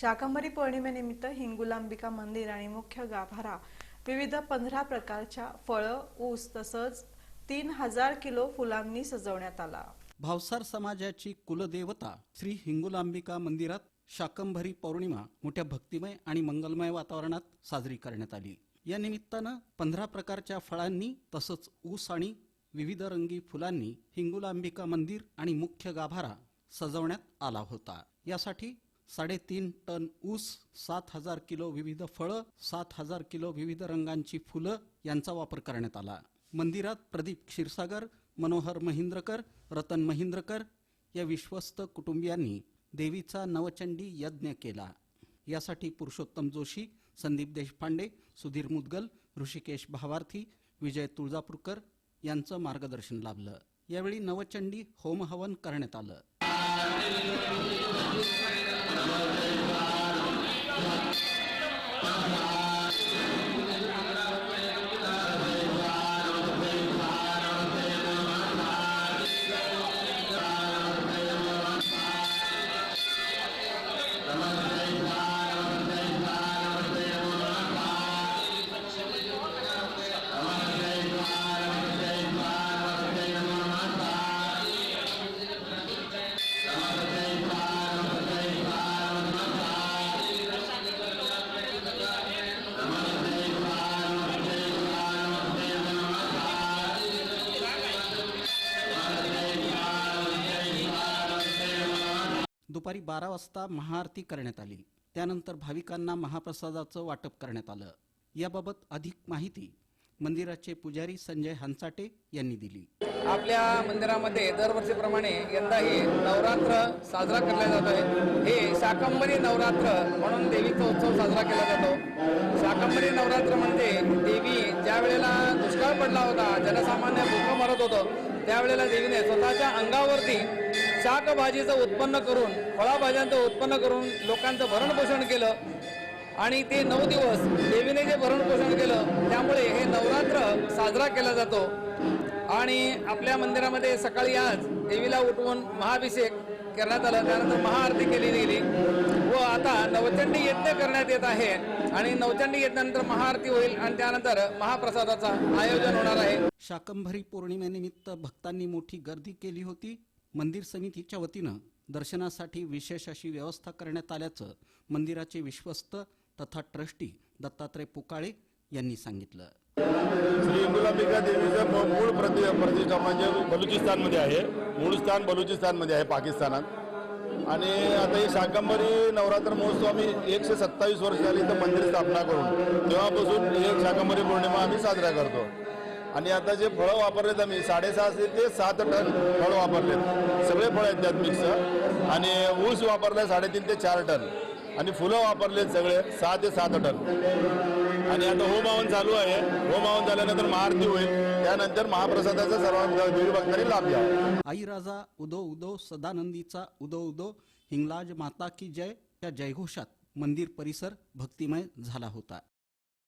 शाकंभरी पौर्णिमेनिमित्त हिंगुलांबिका मंदिर आणि मुख्य गाभारा विविध पंधरा प्रकारच्या फळं ऊस तसंच तीन हजार किलो फुलांनी सजवण्यात आला. भावसार समाजाची कुलदेवता श्री हिंगुलांबिका मंदिरात शाकंभरी पौर्णिमा मोठ्या भक्तिमय आणि मंगलमय वातावरणात साजरी करण्यात आली. या निमित्तानं पंधरा प्रकारच्या फळांनी तसंच ऊस आणि विविध रंगी फुलांनी हिंगुलांबिका मंदिर आणि मुख्य गाभारा सजवण्यात आला होता. यासाठी साडेतीन टन ऊस सात हजार किलो विविध फळं सात हजार किलो विविध रंगांची फुलं यांचा वापर करण्यात आला. मंदिरात प्रदीप क्षीरसागर मनोहर महिंद्रकर रतन महिंद्रकर या विश्वस्त कुटुंबियांनी देवीचा नवचंडी यज्ञ केला. यासाठी पुरुषोत्तम जोशी संदीप देशपांडे सुधीर मुदगल ऋषिकेश भावार्थी विजय तुळजापूरकर यांचं मार्गदर्शन लाभलं. यावेळी नवचंडी होमहवन करण्यात आलं. Thank you. दुपारी बारा वाजता महाआरती करण्यात आली. त्यानंतर भाविकांना महाप्रसादाचं वाटप करण्यात आलं. याबाबत अधिक माहिती मंदिराचे पुजारी संजय हंचाटे यांनी दिली. आपल्या मंदिरामध्ये दरवर्षीप्रमाणे यंदाही नवरात्र साजरा केला जात आहे. हे शाकंभरी नवरात्र म्हणून देवीचा उत्सव साजरा केला जातो. शाकंभरी नवरात्र म्हणजे देवी ज्या वेळेला दुष्काळ पडला होता जनसामान्य भूक मरत होतं त्यावेळेला देवीने स्वतःच्या अंगावरती शाकभाजीचं उत्पन्न करून फळाभाज्यांचं उत्पन्न करून लोकांचं भरणपोषण केलं. आणि ते नऊ दिवस देवीने जे भरणपोषण केलं त्यामुळे हे नवरात्र साजरा केला जातो. आणि आपल्या मंदिरामध्ये सकाळी आज देवीला उठवून महाभिषेक करण्यात आला. त्यानंतर महाआरती केली गेली. व आता नवचंडी यज्ञ करण्यात येत आहे. आणि नवचंडी यज्ञानंतर महाआरती होईल आणि त्यानंतर महाप्रसादाचा आयोजन होणार आहे. शाकंभरी पौर्णिमेनिमित्त भक्तांनी मोठी गर्दी केली होती. मंदिर समितीच्या वतीनं दर्शनासाठी विशेष अशी व्यवस्था करण्यात आल्याचं मंदिराचे विश्वस्त तथा ट्रस्टी दत्तात्रय पुकाळे यांनी सांगितलं. श्री गुलाबिका देवीचं मूळ प्रति प्रतिष्ठा म्हणजे बलुचिस्तानमध्ये आहे. मूळ स्थान बलुचिस्तानमध्ये आहे पाकिस्तानात. आणि आता ही शाकंभरी नवरात्र महोत्सव आम्ही एकशे सत्तावीस वर्ष झाली इथं मंदिर स्थापना करून. तेव्हापासून एक शाकंभरी पौर्णिमा आम्ही साजरा करतो. आणि आता जे फळं वापरलेत आम्ही साडेसहाशे ते सात टन फळं वापरलेत. सगळे फळं आहेत त्यात मिक्स आणि ऊस वापरलाय साडेतीन ते चार टन. आणि फुलं वापरलेत सगळे सहा ते सात टन. आणि आता होम हवन चालू आहे. होम हवन झाल्यानंतर महाआरती होईल. त्यानंतर महाप्रसादाचा सर्व देवीभक्तांनी लाभ घ्या आई राजा उदो उदो सदानंदीचा उदो उदो हिंगलाज माता की जय या जयघोषात मंदिर परिसर भक्तिमय झाला होता.